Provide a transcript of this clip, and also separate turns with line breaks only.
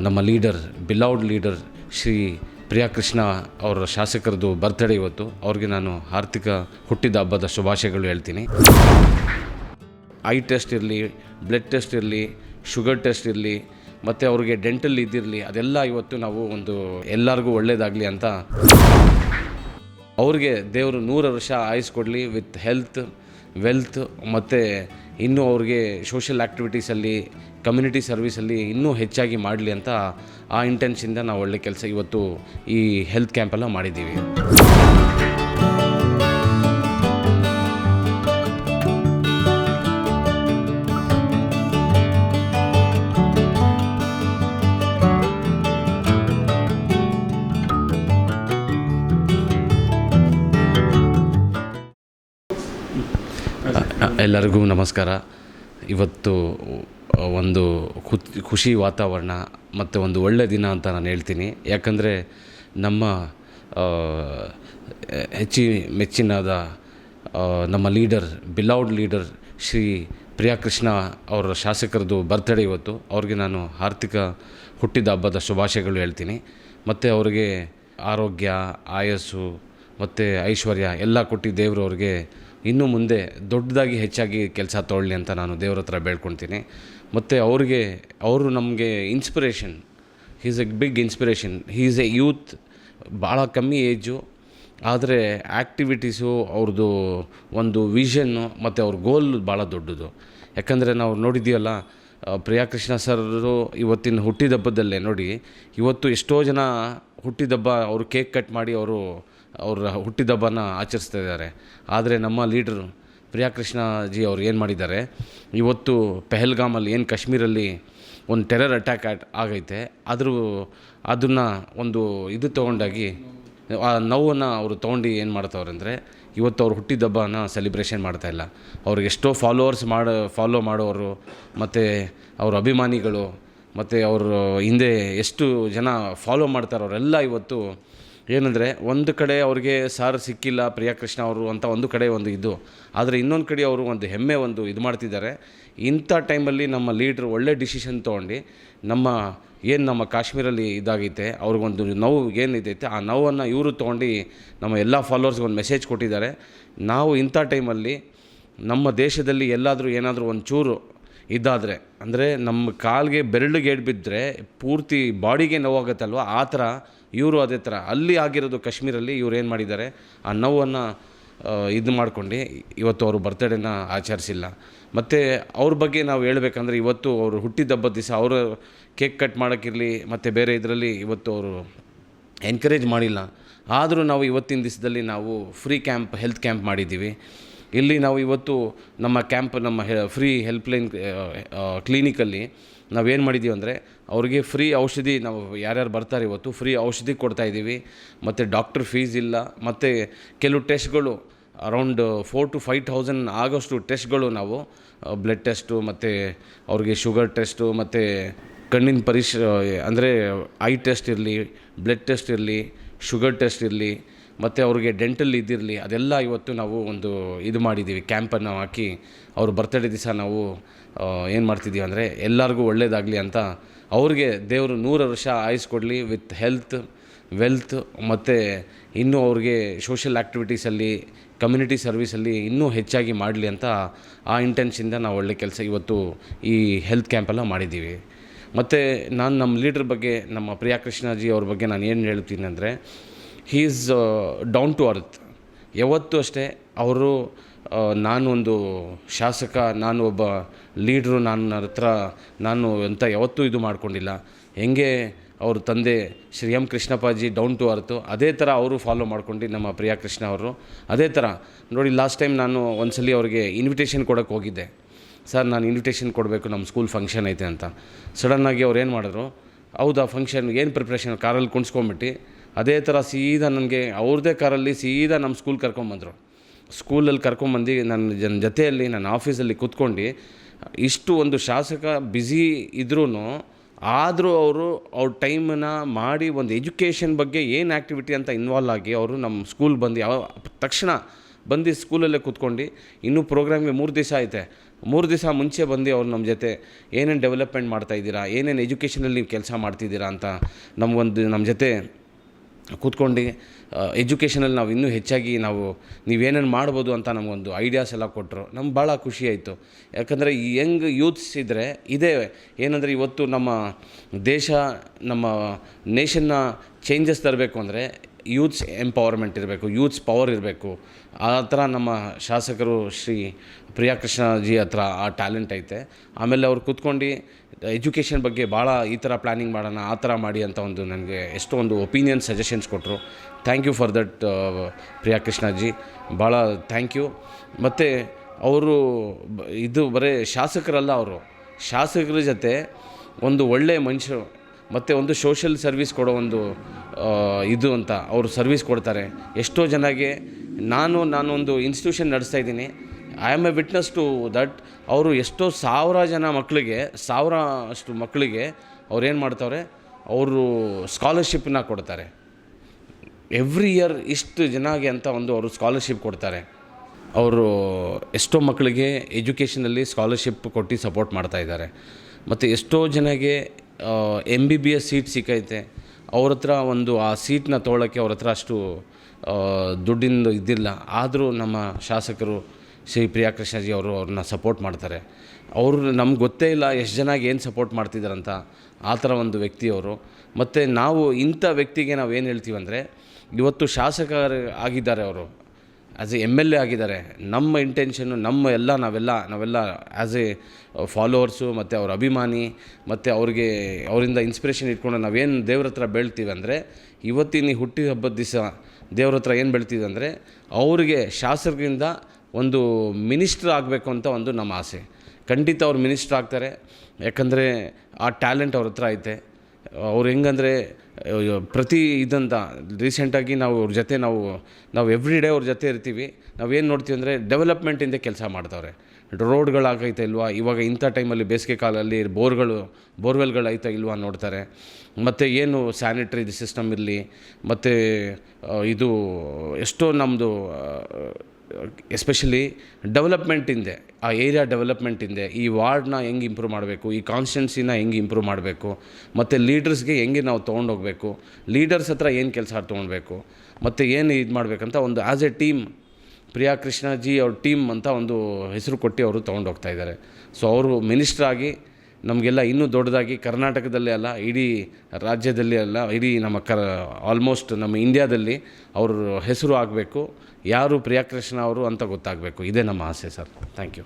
ನಮ್ಮ leader beloved leader Shri Priyakrishna ಅವರ ಶಾಸಕರದು ಬರ್ತ್ಡೇ ಇವತ್ತು. ಅವ್ರಿಗೆ ನಾನು ಆರ್ಥಿಕ ಹುಟ್ಟಿದ ಹಬ್ಬದ ಶುಭಾಶಯಗಳು ಹೇಳ್ತೀನಿ. ಐ ಟೆಸ್ಟ್ ಇರಲಿ ಬ್ಲಡ್ ಟೆಸ್ಟ್ ಇರಲಿ ಶುಗರ್ ಟೆಸ್ಟ್ ಇರಲಿ, ಮತ್ತು ಅವ್ರಿಗೆ ಡೆಂಟಲ್ ಇದಿರಲಿ, ಅದೆಲ್ಲ ಇವತ್ತು ನಾವು ಒಂದು ಎಲ್ಲರಿಗೂ ಒಳ್ಳೇದಾಗಲಿ ಅಂತ ಅವ್ರಿಗೆ ದೇವರು ನೂರು ವರ್ಷ ಆಯುಸ್ ಕೊಡಲಿ ವಿತ್ ಹೆಲ್ತ್ ವೆಲ್ತ್ ಮತ್ತು ಇನ್ನೂ ಅವ್ರಿಗೆ ಸೋಷಿಯಲ್ ಆ್ಯಕ್ಟಿವಿಟೀಸಲ್ಲಿ ಕಮ್ಯುನಿಟಿ ಸರ್ವೀಸಲ್ಲಿ ಇನ್ನೂ ಹೆಚ್ಚಾಗಿ ಮಾಡಲಿ ಅಂತ ಆ ಇಂಟೆನ್ಷಿಂದ ನಾವು ಒಳ್ಳೆ ಕೆಲಸ ಇವತ್ತು ಈ ಹೆಲ್ತ್ ಕ್ಯಾಂಪೆಲ್ಲ ಮಾಡಿದ್ದೀವಿ. ಎಲ್ಲರಿಗೂ ನಮಸ್ಕಾರ. ಇವತ್ತು ಒಂದು ಖುಷಿ ವಾತಾವರಣ ಮತ್ತು ಒಂದು ಒಳ್ಳೆಯ ದಿನ ಅಂತ ನಾನು ಹೇಳ್ತೀನಿ. ಯಾಕಂದರೆ ನಮ್ಮ ಹೆಚ್ಚಿ ಮೆಚ್ಚಿನಾದ ನಮ್ಮ leader beloved leader Shri Priyakrishna ಅವರ ಶಾಸಕರದು ಬರ್ತ್ಡೇ ಇವತ್ತು. ಅವ್ರಿಗೆ ನಾನು ಆರ್ಥಿಕ ಹುಟ್ಟಿದ ಹಬ್ಬದ ಶುಭಾಶಯಗಳು ಹೇಳ್ತೀನಿ. ಮತ್ತು ಅವರಿಗೆ ಆರೋಗ್ಯ, ಆಯಸ್ಸು ಮತ್ತು ಐಶ್ವರ್ಯ ಎಲ್ಲ ಕೊಟ್ಟು ದೇವರು ಅವ್ರಿಗೆ ಇನ್ನೂ ಮುಂದೆ ದೊಡ್ಡದಾಗಿ ಹೆಚ್ಚಾಗಿ ಕೆಲಸ ತೊಗೊಳ್ಳಿ ಅಂತ ನಾನು ದೇವ್ರ ಹತ್ರ ಬೇಡ್ಕೊಳ್ತೀನಿ. ಮತ್ತು ಅವ್ರಿಗೆ, ಅವರು ನಮಗೆ inspiration he's a big inspiration he's a youth ಭಾಳ ಕಮ್ಮಿ ಏಜು ಆದರೆ ಆ್ಯಕ್ಟಿವಿಟೀಸು ಅವ್ರದ್ದು ಒಂದು ವಿಷನ್ನು ಮತ್ತು ಅವ್ರ ಗೋಲ್ ಭಾಳ ದೊಡ್ಡದು. ಯಾಕಂದರೆ ನಾವು ನೋಡಿದ್ದೀವಲ್ಲ ಪ್ರಿಯಾಕೃಷ್ಣ ಸರ್ರು ಇವತ್ತಿನ ಹುಟ್ಟಿದಬ್ಬದಲ್ಲೇ ನೋಡಿ, ಇವತ್ತು ಎಷ್ಟೋ ಜನ ಹುಟ್ಟಿದಬ್ಬ ಅವರು ಕೇಕ್ ಕಟ್ ಮಾಡಿ ಅವರು ಅವ್ರ ಹುಟ್ಟಿದಬ್ಬನ ಆಚರಿಸ್ತಾ ಇದ್ದಾರೆ. ಆದರೆ ನಮ್ಮ ಲೀಡ್ರು ಪ್ರಿಯಾಕೃಷ್ಣ ಜಿ ಅವ್ರು ಏನು ಮಾಡಿದ್ದಾರೆ, ಇವತ್ತು ಪೆಹಲ್ಗಾಮಲ್ಲಿ ಏನು ಕಾಶ್ಮೀರಲ್ಲಿ ಒಂದು ಟೆರರ್ ಅಟ್ಯಾಕ್ ಆಗೈತೆ ಆದರೂ ಅದನ್ನು ಒಂದು ಇದು ತೊಗೊಂಡಾಗಿ, ಆ ನೋವನ್ನು ಅವರು ತೊಗೊಂಡು ಏನು ಮಾಡ್ತಾವ್ರೆ ಅಂದರೆ, ಇವತ್ತು ಅವ್ರು ಹುಟ್ಟಿದಬ್ಬನ ಸೆಲೆಬ್ರೇಷನ್ ಮಾಡ್ತಾ ಇಲ್ಲ. ಅವ್ರಿಗೆ ಎಷ್ಟೋ ಫಾಲೋವರ್ಸ್ ಮಾಡೋ ಫಾಲೋ ಮಾಡೋರು, ಮತ್ತು ಅವ್ರ ಅಭಿಮಾನಿಗಳು, ಮತ್ತು ಅವರು ಹಿಂದೆ ಎಷ್ಟು ಜನ ಫಾಲೋ ಮಾಡ್ತಾರೆ ಅವರೆಲ್ಲ ಇವತ್ತು ಏನಂದರೆ, ಒಂದು ಕಡೆ ಅವ್ರಿಗೆ ಸಾರ್ ಸಿಕ್ಕಿಲ್ಲ ಪ್ರಿಯಾಕೃಷ್ಣ ಅವರು ಅಂತ ಒಂದು ಕಡೆ ಒಂದು ಇದು. ಆದರೆ ಇನ್ನೊಂದು ಕಡೆ ಅವರು ಒಂದು ಹೆಮ್ಮೆ ಒಂದು ಇದು ಮಾಡ್ತಿದ್ದಾರೆ. ಇಂಥ ಟೈಮಲ್ಲಿ ನಮ್ಮ ಲೀಡ್ರ್ ಒಳ್ಳೆ ಡಿಸಿಷನ್ ತೊಗೊಂಡು ನಮ್ಮ, ಏನು ನಮ್ಮ ಕಾಶ್ಮೀರಲ್ಲಿ ಇದಾಗೈತೆ, ಅವ್ರಿಗೊಂದು ನೋವು ಏನಿದೈತೆ ಆ ನೋವನ್ನು ಇವರು ತೊಗೊಂಡು ನಮ್ಮ ಎಲ್ಲ ಫಾಲೋವರ್ಸ್ಗೆ ಒಂದು ಮೆಸೇಜ್ ಕೊಟ್ಟಿದ್ದಾರೆ. ನಾವು ಇಂಥ ಟೈಮಲ್ಲಿ ನಮ್ಮ ದೇಶದಲ್ಲಿ ಎಲ್ಲಾದರೂ ಏನಾದರೂ ಒಂಚೂರು ಇದಾದರೆ, ಅಂದರೆ ನಮ್ಮ ಕಾಲಿಗೆ ಬೆರಳಿಗೆ ಗೇಡ್ ಬಿದ್ದರೆ ಪೂರ್ತಿ ಬಾಡಿಗೆ ನೋವಾಗುತ್ತಲ್ವ? ಆ ಥರ ಇವರು ಅದೇ ಥರ. ಅಲ್ಲಿ ಆಗಿರೋದು ಕಾಶ್ಮೀರಲ್ಲಿ ಇವ್ರು ಏನು ಮಾಡಿದ್ದಾರೆ? ಆ ನೋವನ್ನು ಇದು ಮಾಡ್ಕೊಂಡು ಇವತ್ತು ಅವರು ಬರ್ತಡೇನ ಆಚರಿಸಿಲ್ಲ. ಮತ್ತು ಅವ್ರ ಬಗ್ಗೆ ನಾವು ಹೇಳ್ಬೇಕಂದ್ರೆ ಇವತ್ತು ಅವರು ಹುಟ್ಟಿದಬ್ಬದ ದಿವಸ ಅವರ ಕೇಕ್ ಕಟ್ ಮಾಡೋಕ್ಕಿರಲಿ, ಮತ್ತು ಬೇರೆ ಇದರಲ್ಲಿ ಇವತ್ತು ಅವರು ಎನ್ಕರೇಜ್ ಮಾಡಿಲ್ಲ. ಆದರೂ ನಾವು ಇವತ್ತಿನ ದಿವಸದಲ್ಲಿ ನಾವು ಫ್ರೀ ಕ್ಯಾಂಪ್ ಹೆಲ್ತ್ ಕ್ಯಾಂಪ್ ಮಾಡಿದ್ದೀವಿ. ಇಲ್ಲಿ ನಾವು ಇವತ್ತು ನಮ್ಮ ಕ್ಯಾಂಪ್, ನಮ್ಮ ಹೆ ಫ್ರೀ ಹೆಲ್ಪ್ಲೈನ್ ಕ್ಲಿನಿಕಲ್ಲಿ ನಾವೇನು ಮಾಡಿದ್ದೀವಿ ಅಂದರೆ ಅವ್ರಿಗೆ ಫ್ರೀ ಔಷಧಿ ನಾವು ಯಾರ್ಯಾರು ಬರ್ತಾರೆ ಇವತ್ತು ಫ್ರೀ ಔಷಧಿ ಕೊಡ್ತಾ ಇದ್ದೀವಿ. ಮತ್ತು ಡಾಕ್ಟ್ರ್ ಫೀಸ್ ಇಲ್ಲ. ಮತ್ತು ಕೆಲವು ಟೆಸ್ಟ್ಗಳು around four to five thousand ಆಗೋಷ್ಟು ಟೆಸ್ಟ್ಗಳು ನಾವು ಬ್ಲಡ್ ಟೆಸ್ಟು ಮತ್ತು ಅವ್ರಿಗೆ ಶುಗರ್ ಟೆಸ್ಟು ಮತ್ತು ಕಣ್ಣಿನ ಪರಿಶ್ರ ಅಂದರೆ ಐ ಟೆಸ್ಟ್ ಇರಲಿ ಬ್ಲಡ್ ಟೆಸ್ಟ್ ಇರಲಿ ಶುಗರ್ ಟೆಸ್ಟ್ ಇರಲಿ ಮತ್ತು ಅವ್ರಿಗೆ ಡೆಂಟಲ್ ಇದಿರಲಿ, ಅದೆಲ್ಲ ಇವತ್ತು ನಾವು ಒಂದು ಇದು ಮಾಡಿದ್ದೀವಿ ಕ್ಯಾಂಪನ್ನು ಹಾಕಿ ಅವ್ರ ಬರ್ತಡೇ ದಿವಸ ನಾವು ಏನು ಮಾಡ್ತಿದ್ದೀವಿ ಅಂದರೆ ಎಲ್ಲರಿಗೂ ಒಳ್ಳೇದಾಗಲಿ ಅಂತ ಅವ್ರಿಗೆ ದೇವರು ನೂರು ವರ್ಷ ಆಯುಸ್ ಕೊಡಲಿ ವಿತ್ ಹೆಲ್ತ್ ವೆಲ್ತ್ ಮತ್ತು ಇನ್ನೂ ಅವ್ರಿಗೆ ಸೋಷಿಯಲ್ ಆ್ಯಕ್ಟಿವಿಟೀಸಲ್ಲಿ ಕಮ್ಯುನಿಟಿ ಸರ್ವಿಸಲ್ಲಿ ಇನ್ನೂ ಹೆಚ್ಚಾಗಿ ಮಾಡಲಿ ಅಂತ ಆ ಇಂಟೆನ್ಷಿಂದ ನಾವು ಒಳ್ಳೆ ಕೆಲಸ ಇವತ್ತು ಈ ಹೆಲ್ತ್ ಕ್ಯಾಂಪೆಲ್ಲ ಮಾಡಿದ್ದೀವಿ ಮತ್ತು ನಾನು ನಮ್ಮ ಲೀಡ್ರ್ ಬಗ್ಗೆ, ನಮ್ಮ ಪ್ರಿಯಾಕೃಷ್ಣಜಿ ಅವ್ರ ಬಗ್ಗೆ ನಾನು ಏನು ಹೇಳ್ತೀನಿ ಅಂದರೆ he is down to earth ಯಾವತ್ತೂ ಅಷ್ಟೇ ಅವರು ನಾನೊಂದು ಶಾಸಕ, ನಾನು ಒಬ್ಬ ಲೀಡ್ರು ನನ್ನ ಹತ್ರ, ನಾನು ಎಂಥ ಯಾವತ್ತೂ ಇದು ಮಾಡಿಕೊಂಡಿಲ್ಲ. ಹೆಂಗೆ ಅವ್ರ ತಂದೆ Shri M Krishnappaji down to earth ಅದೇ ಥರ ಅವರು ಫಾಲೋ ಮಾಡ್ಕೊಂಡು ನಮ್ಮ ಪ್ರಿಯಾಕೃಷ್ಣ ಅವರು. ಅದೇ ಥರ, ನೋಡಿ ಲಾಸ್ಟ್ ಟೈಮ್ ನಾನು ಒಂದ್ಸಲಿ ಅವ್ರಿಗೆ ಇನ್ವಿಟೇಷನ್ ಕೊಡೋಕ್ಕೆ ಹೋಗಿದ್ದೆ. ಸರ್, ನಾನು ಇನ್ವಿಟೇಷನ್ ಕೊಡಬೇಕು, ನಮ್ಮ ಸ್ಕೂಲ್ ಫಂಕ್ಷನ್ ಐತೆ ಅಂತ. ಸಡನ್ನಾಗಿ ಅವ್ರು ಏನು ಮಾಡಿದ್ರು, ಹೌದಾ ಫಂಕ್ಷನ್ ಏನು ಪ್ರಿಪ್ರೇಷನ್ ಕಾರಲ್ಲಿ ಕುಣಿಸ್ಕೊಂಬಿಟ್ಟು? ಅದೇ ಥರ ಸೀದಾ ನನಗೆ ಅವ್ರದೇ ಕಾರಲ್ಲಿ ಸೀದಾ ನಮ್ಮ ಸ್ಕೂಲ್ ಕರ್ಕೊಂಬಂದರು. ಸ್ಕೂಲಲ್ಲಿ ಕರ್ಕೊಂಬಂದು ನನ್ನ ಜನ ಜೊತೆಯಲ್ಲಿ ನನ್ನ ಆಫೀಸಲ್ಲಿ ಕೂತ್ಕೊಂಡು ಇಷ್ಟು ಒಂದು ಶಾಸಕ ಬ್ಯುಸಿ ಇದ್ರೂ ಆದರೂ ಅವರು ಅವ್ರ ಟೈಮನ್ನ ಮಾಡಿ ಒಂದು ಎಜುಕೇಷನ್ ಬಗ್ಗೆ ಏನು ಆ್ಯಕ್ಟಿವಿಟಿ ಅಂತ ಇನ್ವಾಲ್ವ್ ಆಗಿ ಅವರು ನಮ್ಮ ಸ್ಕೂಲ್ ಬಂದು ಯಾವ ತಕ್ಷಣ ಬಂದು ಸ್ಕೂಲಲ್ಲೇ ಕೂತ್ಕೊಂಡು ಇನ್ನೂ ಪ್ರೋಗ್ರಾಮ್ಗೆ ಮೂರು ದಿವಸ ಐತೆ. ಮೂರು ದಿವಸ ಮುಂಚೆ ಬಂದು ಅವ್ರು ನಮ್ಮ ಜೊತೆ ಏನೇನು ಡೆವಲಪ್ಮೆಂಟ್ ಮಾಡ್ತಾ ಇದ್ದೀರಾ, ಏನೇನು ಎಜುಕೇಷನಲ್ಲಿ ನೀವು ಕೆಲಸ ಮಾಡ್ತಿದ್ದೀರಾ ಅಂತ ನಮಗೊಂದು ನಮ್ಮ ಜೊತೆ ಕೂತ್ಕೊಂಡು ಎಜುಕೇಷನಲ್ಲಿ ನಾವು ಇನ್ನೂ ಹೆಚ್ಚಾಗಿ ನಾವು ನೀವೇನೇನು ಮಾಡ್ಬೋದು ಅಂತ ನಮಗೊಂದು ಐಡಿಯಾಸ್ ಎಲ್ಲ ಕೊಟ್ಟರು ನಮ್ಗೆ ಭಾಳ ಖುಷಿ ಆಯಿತು. ಯಾಕಂದರೆ ಈ ಯಂಗ್ ಯೂತ್ಸ್ ಇದ್ದರೆ ಇದೇ ಏನಂದರೆ ಇವತ್ತು ನಮ್ಮ ದೇಶ, ನಮ್ಮ ನೇಷನ್ನ ಚೇಂಜಸ್ ತರಬೇಕು ಅಂದರೆ ಯೂತ್ಸ್ ಎಂಪವರ್ಮೆಂಟ್ ಇರಬೇಕು ಯೂತ್ಸ್ ಪವರ್ ಇರಬೇಕು. ಆ ಥರ ನಮ್ಮ ಶಾಸಕರು ಶ್ರೀ ಪ್ರಿಯಾಕೃಷ್ಣಜಿ ಹತ್ರ ಆ ಟ್ಯಾಲೆಂಟ್ ಐತೆ. ಆಮೇಲೆ ಅವ್ರು ಕೂತ್ಕೊಂಡು ಎಜುಕೇಷನ್ ಬಗ್ಗೆ ಭಾಳ ಈ ಥರ ಪ್ಲ್ಯಾನಿಂಗ್ ಮಾಡೋಣ, ಆ ಥರ ಮಾಡಿ ಅಂತ ಒಂದು ನನಗೆ ಎಷ್ಟೋ ಒಂದು ಒಪಿನಿಯನ್ ಸಜೆಷನ್ಸ್ ಕೊಟ್ಟರು. Thank you for that Priya Krishnaji. ಭಾಳ ಥ್ಯಾಂಕ್ ಯು. ಮತ್ತು ಅವರು ಇದು ಬರೀ ಶಾಸಕರಲ್ಲ ಅವರು. ಶಾಸಕರ ಜೊತೆ ಒಂದು ಒಳ್ಳೆಯ ಮನುಷ್ಯರು, ಮತ್ತು ಒಂದು ಸೋಷಿಯಲ್ ಸರ್ವಿಸ್ ಕೊಡೋ ಒಂದು ಇದು ಅಂತ ಅವರು ಸರ್ವಿಸ್ ಕೊಡ್ತಾರೆ. ಎಷ್ಟೋ ಜನಗೆ ನಾನು, ನಾನೊಂದು ಇನ್ಸ್ಟಿಟ್ಯೂಷನ್ ನಡೆಸ್ತಾ ಇದ್ದೀನಿ. I am a witness to that ಅವರು ಎಷ್ಟೋ ಸಾವಿರ ಜನ ಮಕ್ಕಳಿಗೆ, ಸಾವಿರ ಅಷ್ಟು ಮಕ್ಕಳಿಗೆ ಅವ್ರೇನು ಮಾಡ್ತಾವ್ರೆ? ಅವರು ಸ್ಕಾಲರ್ಶಿಪ್ನ ಕೊಡ್ತಾರೆ. ಎವ್ರಿ ಇಯರ್ ಇಷ್ಟು ಜನಗೆ ಅಂತ ಒಂದು ಅವರು ಸ್ಕಾಲರ್ಶಿಪ್ ಕೊಡ್ತಾರೆ. ಅವರು ಎಷ್ಟೋ ಮಕ್ಕಳಿಗೆ ಎಜುಕೇಷನಲ್ಲಿ ಸ್ಕಾಲರ್ಶಿಪ್ ಕೊಟ್ಟು ಸಪೋರ್ಟ್ ಮಾಡ್ತಾ ಇದ್ದಾರೆ. ಮತ್ತು ಎಷ್ಟೋ ಜನಗೆ M B B S seat ಸಿಕ್ಕೈತೆ. ಅವ್ರ ಹತ್ರ ಒಂದು ಆ ಸೀಟ್ನ ತೊಗೊಳಕ್ಕೆ ಅವ್ರ ಹತ್ರ ಅಷ್ಟು ದುಡ್ಡಿಂದು ಇದ್ದಿಲ್ಲ. ಆದರೂ ನಮ್ಮ ಶಾಸಕರು ಶ್ರೀ ಪ್ರಿಯಾಕೃಷ್ಣಜಿ ಅವರು ಅವ್ರನ್ನ ಸಪೋರ್ಟ್ ಮಾಡ್ತಾರೆ. ಅವರು ನಮ್ಗೆ ಗೊತ್ತೇ ಇಲ್ಲ ಎಷ್ಟು ಜನ ಏನು ಸಪೋರ್ಟ್ ಮಾಡ್ತಿದ್ದಾರಂತ ಆ ಥರ ಒಂದು ವ್ಯಕ್ತಿಯವರು ಮತ್ತು ನಾವು ಇಂಥ ವ್ಯಕ್ತಿಗೆ ನಾವು ಏನು ಹೇಳ್ತೀವಿ ಅಂದರೆ, ಇವತ್ತು ಶಾಸಕರು ಆಗಿದ್ದಾರೆ ಅವರು. As a M L A ಆಗಿದ್ದಾರೆ. ನಮ್ಮ ಇಂಟೆನ್ಷನ್ನು ನಮ್ಮ ಎಲ್ಲ ನಾವೆಲ್ಲ ನಾವೆಲ್ಲ ಆ್ಯಸ್ ಎ ಫಾಲೋವರ್ಸು ಮತ್ತು ಅವ್ರ ಅಭಿಮಾನಿ ಮತ್ತು ಅವ್ರಿಗೆ, ಅವರಿಂದ ಇನ್ಸ್ಪಿರೇಷನ್ ಇಟ್ಕೊಂಡು ನಾವೇನು ದೇವ್ರ ಹತ್ರ ಬೆಳ್ತೀವಿ ಅಂದರೆ, ಇವತ್ತಿನ ಹುಟ್ಟಿ ಹಬ್ಬದ ದಿವಸ ದೇವ್ರ ಹತ್ರ ಏನು ಬೆಳ್ತೀವಿ ಅಂದರೆ, ಅವ್ರಿಗೆ ಶಾಸಕರಿಂದ ಒಂದು ಮಿನಿಸ್ಟ್ರ್ ಆಗಬೇಕು ಅಂತ ಒಂದು ನಮ್ಮ ಆಸೆ. ಖಂಡಿತ ಅವ್ರು ಮಿನಿಸ್ಟ್ರ್ ಆಗ್ತಾರೆ. ಯಾಕಂದರೆ ಆ ಟ್ಯಾಲೆಂಟ್ ಅವ್ರ ಹತ್ರ ಐತೆ. ಅವ್ರು ಹೆಂಗಂದರೆ ಪ್ರತಿ ಇದಂತ ರೀಸೆಂಟಾಗಿ ನಾವು ಅವ್ರ ಜೊತೆ ನಾವು ನಾವು ಎವ್ರಿ ಡೇ ಅವ್ರ ಜೊತೆ ಇರ್ತೀವಿ. ನಾವೇನು ನೋಡ್ತೀವಿ ಅಂದರೆ ಡೆವಲಪ್ಮೆಂಟಿಂದ ಕೆಲಸ ಮಾಡ್ತವ್ರೆ. ರೋಡ್ಗಳಾಗೈತೆ ಇಲ್ವಾ? ಇವಾಗ ಇಂಥ ಟೈಮಲ್ಲಿ ಬೇಸಿಗೆ ಕಾಲದಲ್ಲಿ ಬೋರ್ಗಳು, ಬೋರ್ವೆಲ್ಗಳು ಐತಾ ಇಲ್ವಾ ನೋಡ್ತಾರೆ. ಮತ್ತು ಏನು ಸ್ಯಾನಿಟ್ರಿ ಸಿಸ್ಟಮ್ ಇರಲಿ, ಮತ್ತು ಇದು ಎಷ್ಟೋ ನಮ್ಮದು ಎಸ್ಪೆಷಲಿ ಡೆವಲಪ್ಮೆಂಟ್ ಹಿಂದೆ ಆ ಏರಿಯಾ ಡೆವಲಪ್ಮೆಂಟ್ ಹಿಂದೆ ಈ ವಾರ್ಡ್ನ ಹೆಂಗೆ ಇಂಪ್ರೂವ್ ಮಾಡಬೇಕು, ಈ ಕಾನ್ಸ್ಟೆನ್ಸಿನ ಹೆಂಗೆ ಇಂಪ್ರೂವ್ ಮಾಡಬೇಕು, ಮತ್ತು ಲೀಡರ್ಸ್ಗೆ ಹೆಂಗೆ ನಾವು ತೊಗೊಂಡೋಗ್ಬೇಕು ಲೀಡರ್ಸ್ ಹತ್ರ ಏನು ಕೆಲಸ ತೊಗೊಳ್ಬೇಕು ಮತ್ತು ಏನು ಇದು ಮಾಡಬೇಕಂತ ಒಂದು as a team Priya Krishnaji ಅವ್ರ ಟೀಮ್ ಅಂತ ಒಂದು ಹೆಸರು ಕೊಟ್ಟು ಅವರು ತೊಗೊಂಡೋಗ್ತಾ ಇದ್ದಾರೆ ಸೊ ಅವರು ಮಿನಿಸ್ಟ್ರಾಗಿ ನಮಗೆಲ್ಲ ಇನ್ನೂ ದೊಡ್ಡದಾಗಿ ಕರ್ನಾಟಕದಲ್ಲೇ ಅಲ್ಲ, ಇಡೀ ರಾಜ್ಯದಲ್ಲಿ ಅಲ್ಲ, ಇಡೀ ನಮ್ಮ ಕ ಆಲ್ಮೋಸ್ಟ್ ನಮ್ಮ ಇಂಡ್ಯಾದಲ್ಲಿ ಅವರು ಹೆಸರು ಆಗಬೇಕು, ಯಾರು ಪ್ರಿಯಾಕೃಷ್ಣ ಅವರು ಅಂತ ಗೊತ್ತಾಗಬೇಕು. ಇದೇ ನಮ್ಮ ಆಸೆ ಸರ್. Thank you